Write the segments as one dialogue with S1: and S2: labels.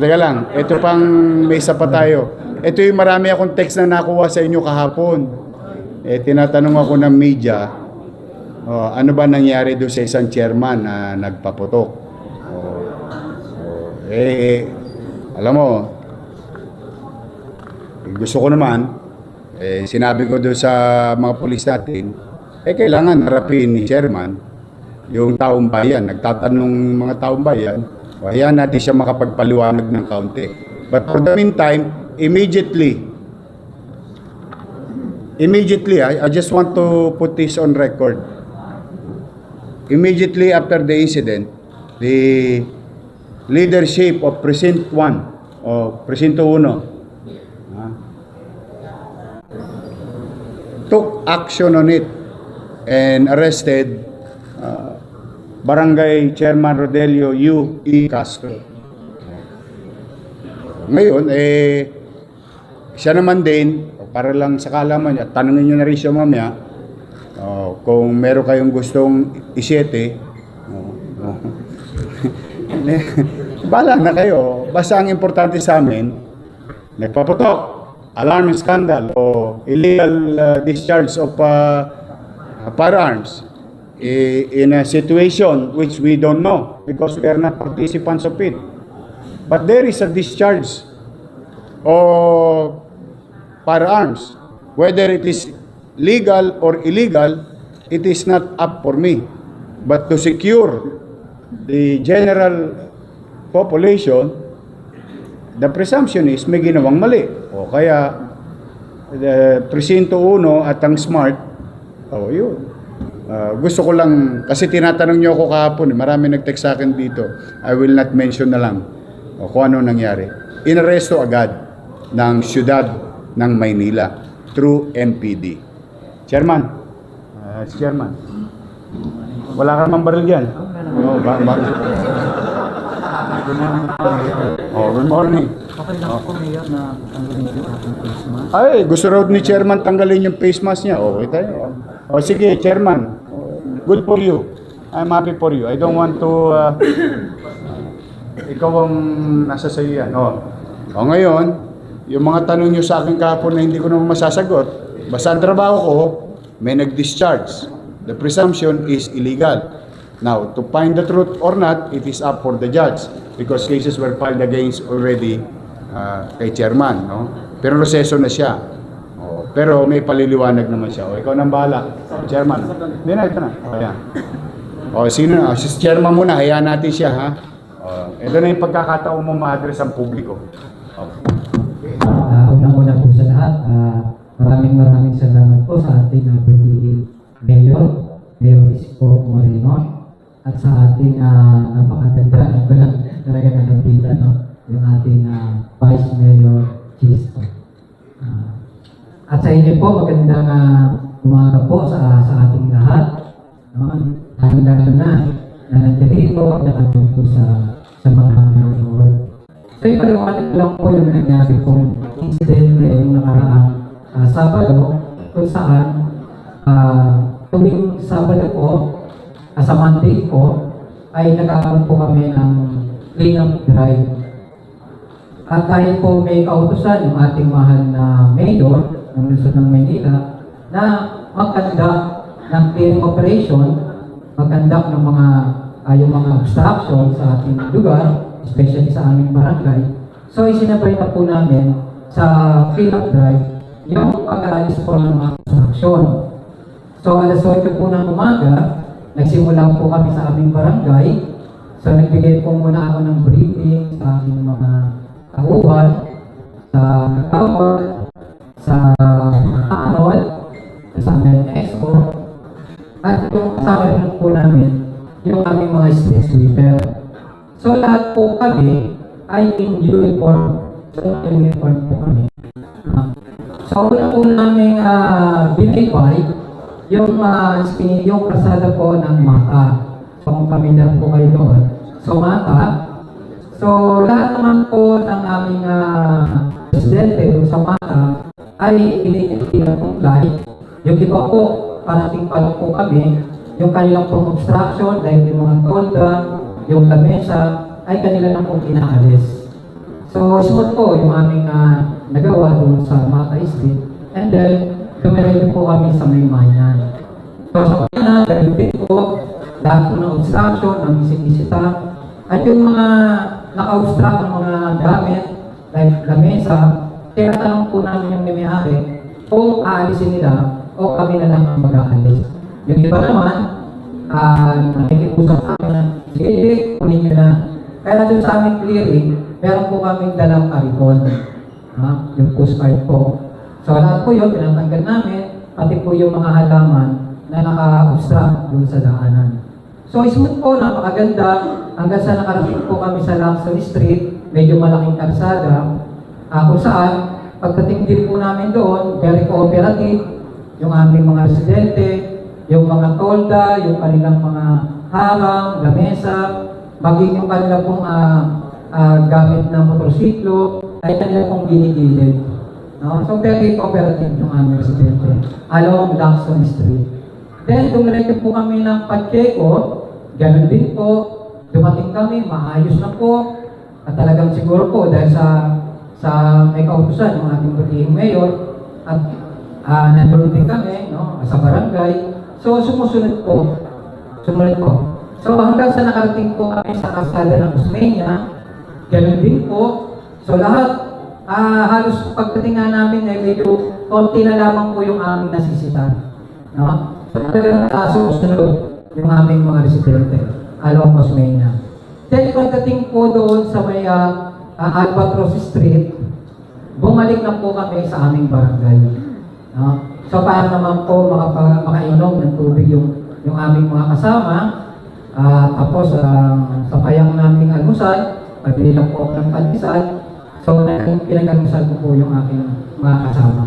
S1: Teka lang, ito pang may isa pa tayo. Ito yung marami akong text na nakuha sa inyo kahapon. Eh, tinatanong ako ng media, oh, ano ba nangyari doon sa isang chairman na nagpaputok? Oh, oh, eh, alam mo, eh, gusto ko naman, eh, sinabi ko doon sa mga polis natin, eh, kailangan harapin ni chairman yung taong bayan. Nagtatanong mga taong bayan, hayaan natin siya makapagpaliwanag ng kaunti. But for the meantime, immediately, immediately, I, I just want to put this on record. Immediately after the incident, the leadership of Precinct 1 o Presinto 1 ah, took action on it and arrested Barangay Chairman Rodelio U. E. Castro. Ngayon, eh, siya naman din, para lang sa kalaman niya, tanungin niyo na rin siya mamaya, oh, kung meron kayong gustong isyete, oh, oh. Bala na kayo. Basta ang importante sa amin, nagpaputok, alarm scandal o illegal uh, discharge of uh, firearms in a situation which we don't know because we are not participants of it. But there is a discharge of firearms. Whether it is legal or illegal, it is not up for me. But to secure the general population, the presumption is may ginawang mali. O kaya, the presinto 1 at ang smart, oh yun. Ah, gusto ko lang, kasi tinatanong niyo ako kahapon, marami nag-text sa akin dito. I will not mention na lang o kung ano nangyari. Inaresto agad ng siyudad ng Maynila through NPD. Chairman, ah, Chairman, wala ka naman baril dyan. Oh, ba, ba, oh, good morning.
S2: Okay lang po, Mayor, na tanggalin yung ating face mask.
S1: Ay, gusto raw ni Chairman tanggalin yung face mask niya. Okay tayo. O sige, Chairman. Good for you. I'm happy for you. I don't want to... uh, ikaw ang nasa sa'yo yan. O. o ngayon, yung mga tanong nyo sa akin kahapon na hindi ko naman masasagot, basta ang trabaho ko, may nag-discharge. The presumption is illegal. Now, to find the truth or not, it is up for the judge because cases were filed against already uh, kay chairman, no? Pero proseso na siya. Pero may paliliwanag naman siya. O, ikaw nang bahala. Chairman. Hindi na, ito na. O, yan. O, sino na? Si chairman muna, hayaan natin siya, ha? O, ito na yung pagkakataon mo ma-address ang publiko. O.
S2: Uh, Unang-una po sa lahat, ah, maraming maraming salamat po sa ating uh, pagiging Mayor, Mayor Isko Moreno, at sa ating uh, napakatanda, ang lang talaga nalapitan, no? yung ating ah, Vice Mayor Chisco. Ah, at sa inyo po, magandang uh, umaga po sa, sa ating lahat. No? Lalo-lalo na na nandito at nakatungkol sa, sa mga nanonood. So yung paliwanag lang po yung nangyari pong incident na yung nakaraang ah, Sabado kung saan ah, tuwing Sabado po, ah, sa Monday po, ay nagkakaroon po kami ng clean-up drive. At dahil po may kautusan yung ating mahal na mayor ng Luzon ng Maynila na magkanda ng clearing operation, magkanda ng mga ah, yung mga obstruction sa ating lugar, especially sa aming barangay. So isinabay na po namin sa clean-up drive yung pag-aalis po ng mga obstruction. So alas 8 po ng umaga, nagsimula po kami sa aming barangay. So nagbigay po muna ako ng briefing sa aming mga tauhan, sa tawag, sa anol, sa expo. At yung kasama po namin, yung aming mga street sweeper. So lahat po kami ay in uniform. So uniform po kami. Ah, So una po namin uh, binibay yung uh, yung kasada po ng Mata. So kung pamilyar po kayo doon. So Mata, So, lahat naman po ng aming uh, presidente sa Mata ay iniintindihan ng live. Yung iba po, parating pa po kami, yung kanilang pong obstruction, dahil yung mga tolda, yung lamesa, ay kanila na pong inaalis. So, smooth po yung aming ah, nagawa doon sa Mata Street. And then, dumiretso po kami sa may mayan. So, sa kanya, ganun din po, lahat po ng obstruction, ang bisita at yung mga naka-obstruct ng mga gamit, like lamesa, tinatanong po namin yung may-ari kung aalisin nila o kami na lang ang mag-aalis. Yung iba naman, ah, nakikiusap sa amin na, sige, hindi, kunin nyo na. Kaya doon sa aming clearing, meron po kaming dalang karikon. Ha? Yung postcard po. So lahat po yun, pinatanggal namin, pati po yung mga halaman na naka-obstruct doon sa daanan. So smooth po, napakaganda. Hanggang sa nakarating po kami sa Luxury Street, medyo malaking karsada. Ah, kung saan, pagdating din po namin doon, very cooperative, yung aming mga residente, yung mga tolda, yung kanilang mga harang, lamesa, maging yung kanilang pong ah, ah, gamit na motorsiklo, ay kanila pong ginigilid. No? So very cooperative yung aming residente along Lacson Street. Then, dumiretso po kami ng Pacheco, ganun din po, dumating kami, maayos na po, at talagang siguro po dahil sa sa may kautusan ng ating butihing mayor at uh, nandun din kami no, sa barangay. So sumusunod po. Sumunod po. So hanggang sa nakarating po kami sa kasala ng Usmania, ganun din po. So lahat, ah halos pagdating nga namin ay medyo konti na lamang po yung aming nasisitan. No? So talagang uh, sumusunod yung aming mga residente along Osmeña. Then pagdating po doon sa may ah, ah, Albatros Street, bumalik na po kami sa aming barangay. No? So para naman po makapa, makainom ng tubig yung, yung aming mga kasama, ah, tapos ah, sa payang naming almusal, pabili lang po ng pandesal, so pinag-almusal ko po yung aking mga kasama.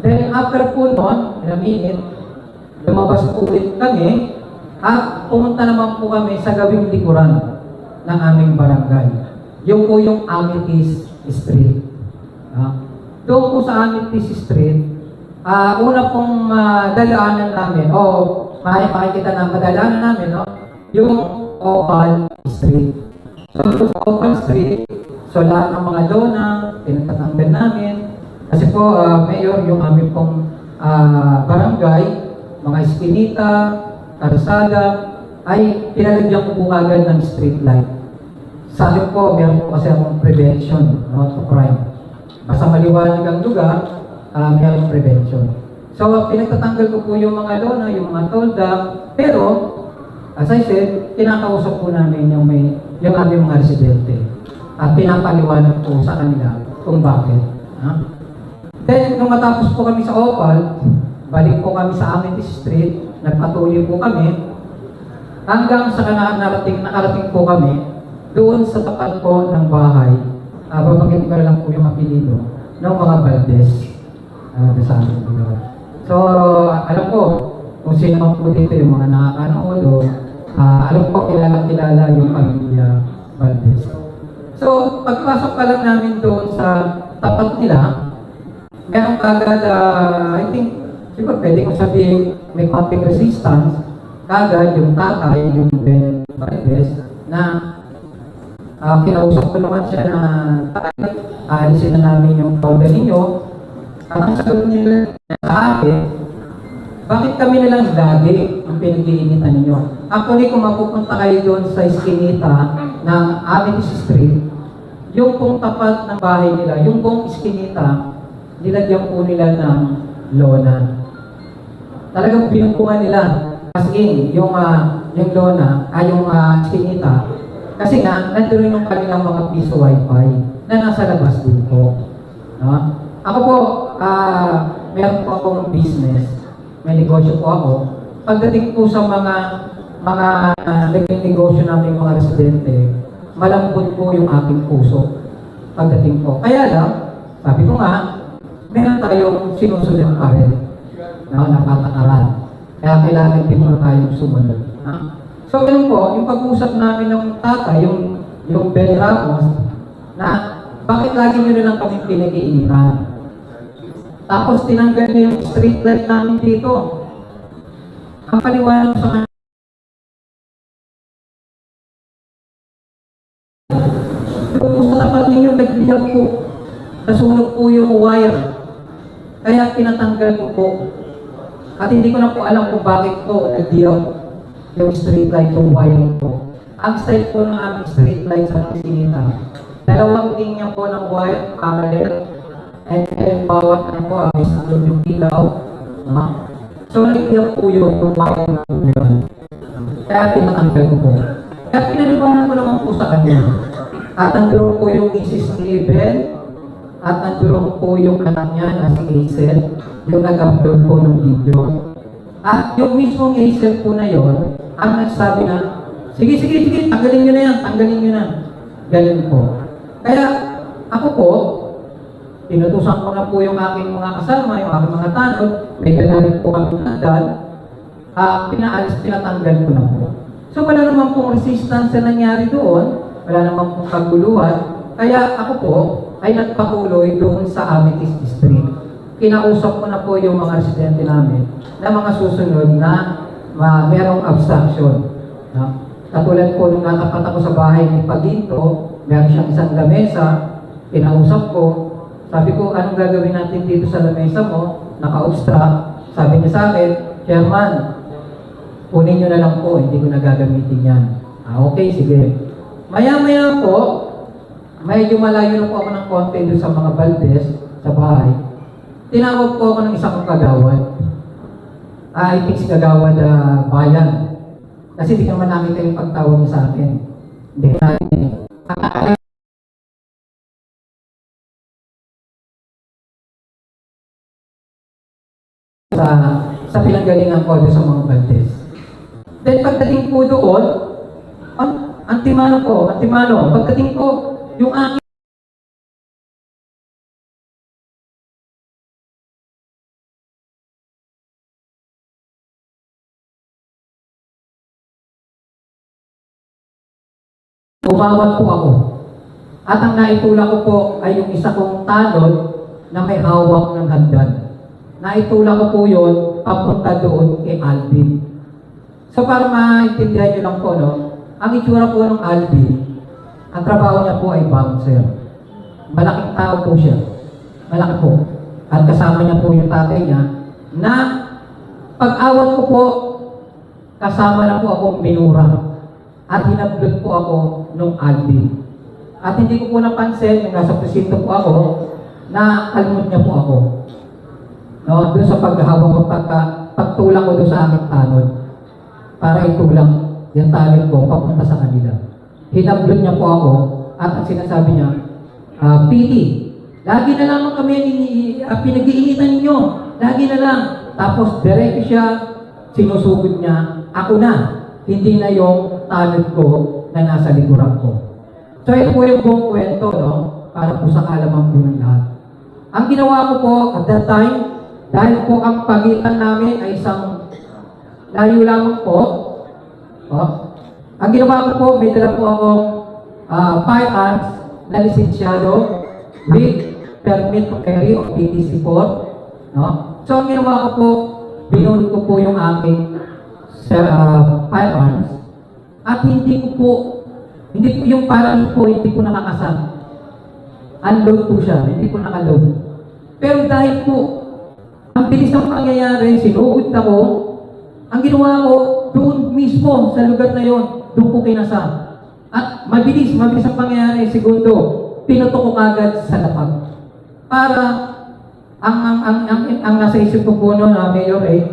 S2: Then after po noon, in a minute, lumabas po ulit kami at pumunta naman po kami sa gawing likuran ng aming barangay. Yung po yung Amethyst Street. Ah, doon po sa Amethyst Street, ah una pong ah, dalaanan namin, o may makikita na madalaanan namin, no? yung Opal Street. So, sa Opal Street, so lahat ng mga lona, pinatatanggal namin. Kasi po, ah, Mayor, yung aming pong ah, barangay, mga eskinita, karsada, ay pinalagyan ko po agad ng street light. Sa akin po, meron po kasi akong prevention, not to crime. Basta maliwanag ang lugar, uh, meron prevention. So, pinagtatanggal ko po yung mga lona, yung mga tolda, pero, as I said, kinakausap po namin yung, may, yung aming mga residente. At pinapaliwanag po sa kanila kung bakit. Ha? Then, nung matapos po kami sa Opal, balik po kami sa Amethyst Street, nagpatuloy po kami, hanggang sa narating, nakarating po kami, doon sa tapat po ng bahay, uh, babanggitin ko na lang po yung apelido, ng mga Valdez, uh. So, alam ko, kung sino po dito yung mga nakakanood, o, ah, alam ko kilala-kilala yung pamilya Valdez. So, pagpasok pa lang namin doon sa tapat nila, meron kagad, ah, I think, siguro pwede ko sabihin, may pumping resistance, kagad yung tatay, yung Ben Valdez, na ah, kinausap ko naman siya na tatay, aalisin na namin yung powder ninyo. At ang sagot nila sa akin, bakit kami na lang lagi ang pinag-iinitan ninyo? Actually, kung mapupunta kayo doon sa iskinita ng Amethyst Street, yung pong tapat ng bahay nila, yung pong iskinita, nilagyan po nila ng lona. Talagang pinungkungan nila. As in, yung, ah, yung lona, ay yung uh, iskinita, kasi nga, nandun yung kanilang mga piso wifi na nasa labas din po. No? Ako po, ah, meron po akong business. May negosyo po ako. Pagdating po sa mga mga uh, negosyo namin mga residente, malambot po yung aking puso. Pagdating po. Kaya lang, sabi ko nga, meron tayong sinusunod pa rin na napatakaran. Kaya kailangan din mo tayong sumunod. Ha? So, ganun po, yung pag-usap namin ng tata, yung, yung Ben Ramos, na bakit lagi nyo na lang kami pinag-iinitan? Tapos tinanggal niya yung street light namin dito. Ang paliwanag sa yung nagliyap po. Nasunog po yung wire. Kaya pinatanggal ko po. At hindi ko na po alam kung bakit po nag-diyaw yung street light yung wire po. Ang style po ng aming street light sa Pisinita, dalawang linya po ng wire parallel and then bawat ano po ay sunod yung ilaw. So nag-diyaw po yun yung wire na po yun. Kaya pinatanggal ko po. Kaya pinaliwanag ko naman po sa kanya. At nandoon po yung ni Eben, at nandoon po yung anak niya na si Hazel, yung nag-upload po ng video. At yung mismong Hazel po na yon, ang nagsabi na, sige, sige, sige, tanggalin nyo na yan, tanggalin nyo na. Ganun po. Kaya ako po, Tinutusan ko na po yung aking mga kasama, yung aking mga tanod, may ganarin po kami ng dal, ah pinaalis, pinatanggal ko na po. So wala naman pong resistance na nangyari doon, wala naman pong kaguluhan, kaya ako po ay nagpakuloy doon sa Amethyst District. Kinausap ko na po yung mga residente namin na mga susunod na ma merong obstruction. No? Katulad po nung natapat ako sa bahay ni Paginto, meron siyang isang lamesa, kinausap ko, sabi ko, anong gagawin natin dito sa lamesa mo? Naka-obstruct. Sabi niya sa akin, Chairman, kunin niyo na lang po, hindi ko na gagamitin yan. Ah, okay, sige. Maya-maya po, medyo malayo na po ako ng konti doon sa mga baldes, sa bahay. Tinawag po ako ng isang kagawad. I think si kagawad ah, bayan. Kasi di naman nakita yung pagtawag niya sa akin. Hindi ko natin. sa sa pinanggalingan ko sa mga Baltes. Then pagdating po doon, ang antimano ko, antimano, pagdating ko, yung aking Umawat po ako. At ang naitula ko po ay yung isa kong tanod na may hawak ng hagdan. Naitula ko po yun papunta doon kay Alvin. So para maintindihan nyo lang po, no? Ang itsura po ng Alvin, ang trabaho niya po ay bouncer. Malaking tao po siya. Malaki po. At kasama niya po yung tatay niya na pag-awat ko po, kasama na po ako minura. At hinablot po ako nung Alvin. At hindi ko po napansin, nung nasa presinto po ako, na kalmot niya po ako. No, doon sa paghahawak ko pagka pagtulak ko doon sa aking tanod para itulang yung talent ko papunta sa kanila. Hinablot niya po ako at ang sinasabi niya, ah, Piti, lagi na lang kami uh, pinag-iinitan ninyo. Lagi na lang. Tapos diretso siya, sinusugod niya, ako na. Hindi na yung talent ko na nasa likuran ko. So ito po yung buong kwento, no? Para po sa kalaman po ng lahat. Ang ginawa ko po at that time, dahil po ang pagitan namin ay isang layo lamang po, oh, ang ginawa ko po, may dala po akong ah, firearms na lisensyado with permit to carry o PTC po. No? So ang ginawa ko po, binunod ko po yung aking sa firearms at hindi ko po, hindi po yung parang po, hindi ko nakakasama. Unload po siya, hindi po nakaload. Pero dahil po, ang bilis ng pangyayari, sinuod ako, ang ginawa ko, doon mismo, sa lugar na yon, doon ko kinasa. At mabilis, mabilis ang pangyayari, segundo, pinuto ko kagad sa lapag. Para, ang, ang, ang, ang, ang nasa isip ko po noon, na Mayor eh,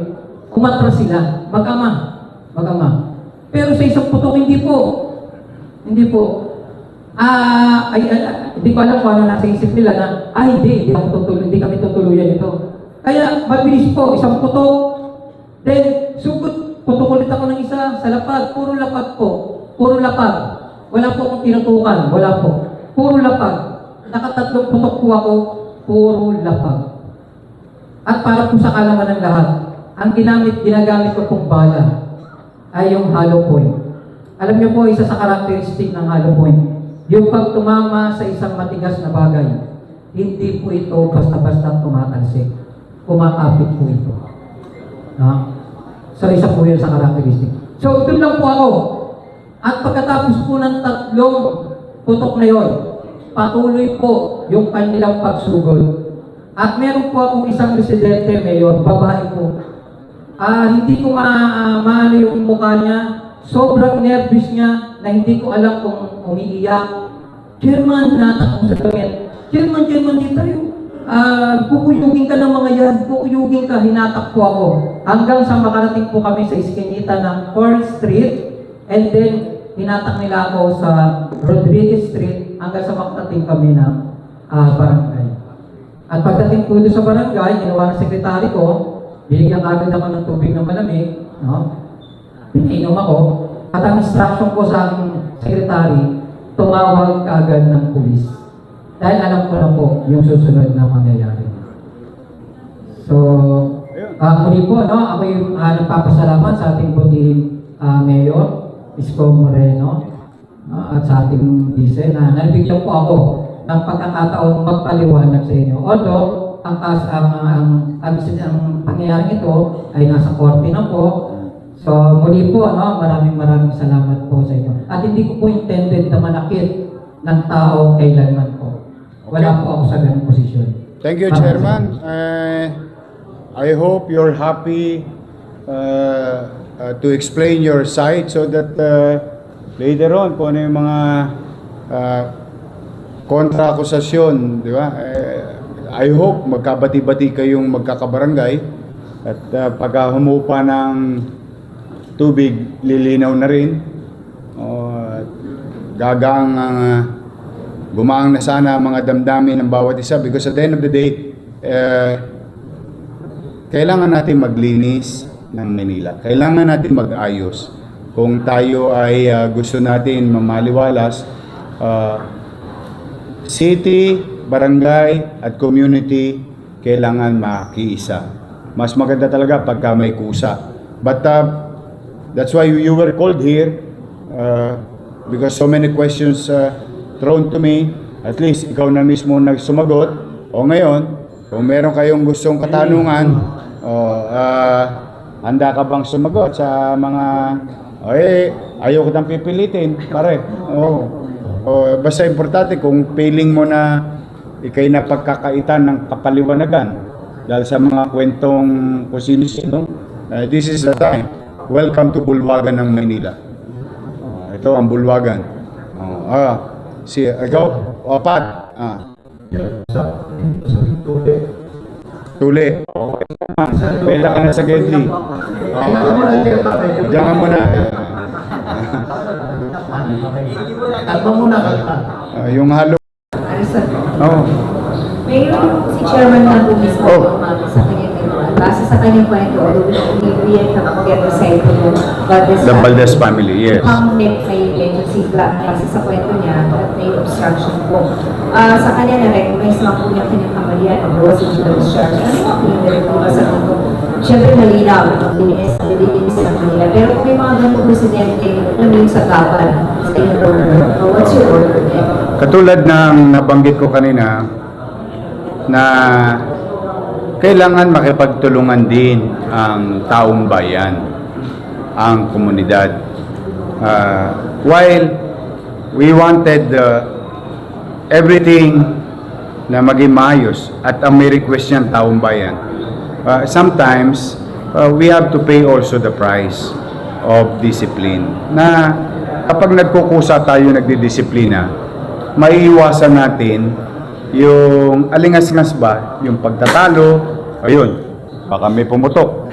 S2: umatras sila, mag-ama, mag-ama. Pero sa isang putok, hindi po. Hindi po. Ah, ay, ay, ay, hindi ko alam kung ano nasa isip nila na, ah, hindi, hindi ako tutuloy, hindi kami tutuluyan ito. Kaya, mabilis po, isang putok, then, sugod, putok ulit ako ng isa sa lapag, puro lapag po, puro lapag. Wala po akong tinutukan, wala po. Puro lapag. Nakatatlong putok po ako, puro lapag. At para po sa kalaman ng lahat, ang ginamit, ginagamit ko pong bala ay yung hollow point. Alam niyo po, isa sa karakteristik ng hollow point, yung pag tumama sa isang matigas na bagay, hindi po ito basta-basta tumatalsik. Kumakapit po ito. No? So, isa po yun sa karakteristik. So, doon lang po ako. At pagkatapos po ng tatlong putok na yon, patuloy po yung kanilang pagsugod. At meron po akong isang residente, Mayor, babae po. Ah, hindi ko ah, maano yung mukha niya. Sobrang nervous niya na hindi ko alam kung umiiyak. Chairman, natakot sa damit. Chairman, chairman, di tayo. Ah, kukuyugin ka ng mga yan, kukuyugin ka, hinatak po ako. Hanggang sa makarating po kami sa iskinita ng 4th Street, and then hinatak nila ako sa Rodriguez Street hanggang sa makarating kami ng ah, barangay. At pagdating po doon sa barangay, ginawa ng sekretary ko, binigyan agad ako ng tubig na malamig, no? Pinainom ako, at ang instruction ko sa aking sekretary, tumawag agad ng pulis. Dahil alam ko na po yung susunod na mangyayari. So, ah muli po, no, ako yung ah, nagpapasalamat sa ating putiling ah, Mayor, Isko Moreno, no, at sa ating vice na nabigyan po ako ng pagkakataong magpaliwanag sa inyo. Although, ang, kas, ang, ang, ang, ang pangyayaring ito ay nasa korte na po, So, muli po, no, maraming maraming salamat po sa inyo. At hindi ko po intended na manakit ng tao kailanman po. Wala po ako sa ganung posisyon.
S1: Thank you,
S2: Tama,
S1: Chairman. Uh, I hope you're happy uh, uh, to explain your side so that uh, later on, kung ano yung mga uh, kontra-akusasyon, di ba? Eh, I hope magkabati-bati kayong magkakabarangay at uh, pagka humupa ng tubig, lilinaw na rin. At gagang ang uh, gumaang na sana mga damdamin ng bawat isa because at the end of the day, eh, kailangan natin maglinis ng Manila. Kailangan natin mag-ayos. Kung tayo ay ah, gusto natin mamaliwalas, ah, city, barangay, at community, kailangan makiisa. Mas maganda talaga pagka may kusa. But ah, that's why you were called here uh, because so many questions uh, thrown to me. At least ikaw na mismo nagsumagot. O ngayon, kung meron kayong gustong katanungan, o uh, handa ka bang sumagot sa mga o eh, ayaw ko tang pipilitin, pare. O, o basta importante kung feeling mo na ikay na pagkakaitan ng kapaliwanagan dahil sa mga kwentong kung sino-sino, uh, this is the time. Welcome to Bulwagan ng Maynila. Oh, ito ang Bulwagan. Oh, ah, si ikaw, o Pat. Ah. Tuli. Pwede ka na sa Gedli. Diyan ka muna.
S3: Kalma muna.
S1: Ah, yung halo. Oh.
S4: Mayroon si chairman na po mismo
S1: Oh.
S4: sa ginawa. Base sa kanyang kwento, bibigyan ka mag-get sa ito ng Valdez
S1: The Valdez family, yes.
S4: Ang net may medyo sigla kasi sa kwento niya at may obstruction po. Ah, sa kanya na-recognize na po niya kanyang kamalian of was in obstruction. Ano po yung narinig sa ito? Siyempre malinaw, linis, ng kanila. Pero kung may mga ganong presidente, yung sa tapal, sa yung order. Uh, What's your order?
S1: Katulad ng nabanggit ko kanina na kailangan makipagtulungan din ang taong bayan, ang komunidad. Ah, while we wanted uh, everything na maging maayos at ang may request niyan taong bayan, uh, sometimes uh, we have to pay also the price of discipline. Na kapag nagkukusa tayo nagdidisiplina, maiiwasan natin yung alingas-ngas ba, yung pagtatalo, ayun, baka may pumutok.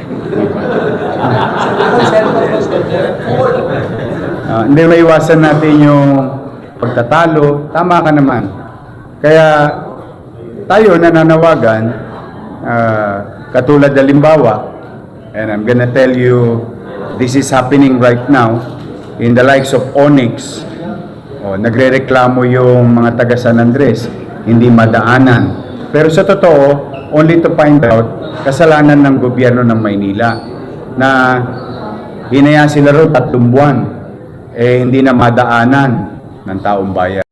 S1: Ah, hindi maiwasan natin yung pagtatalo, tama ka naman. Kaya tayo nananawagan, ah, katulad halimbawa, and I'm gonna tell you, this is happening right now in the likes of Onyx. O, nagrereklamo yung mga taga San Andres, hindi madaanan. Pero sa totoo, only to find out, kasalanan ng gobyerno ng Maynila na hinayaan sila ro tatlong buwan, eh hindi na madaanan ng taong bayan.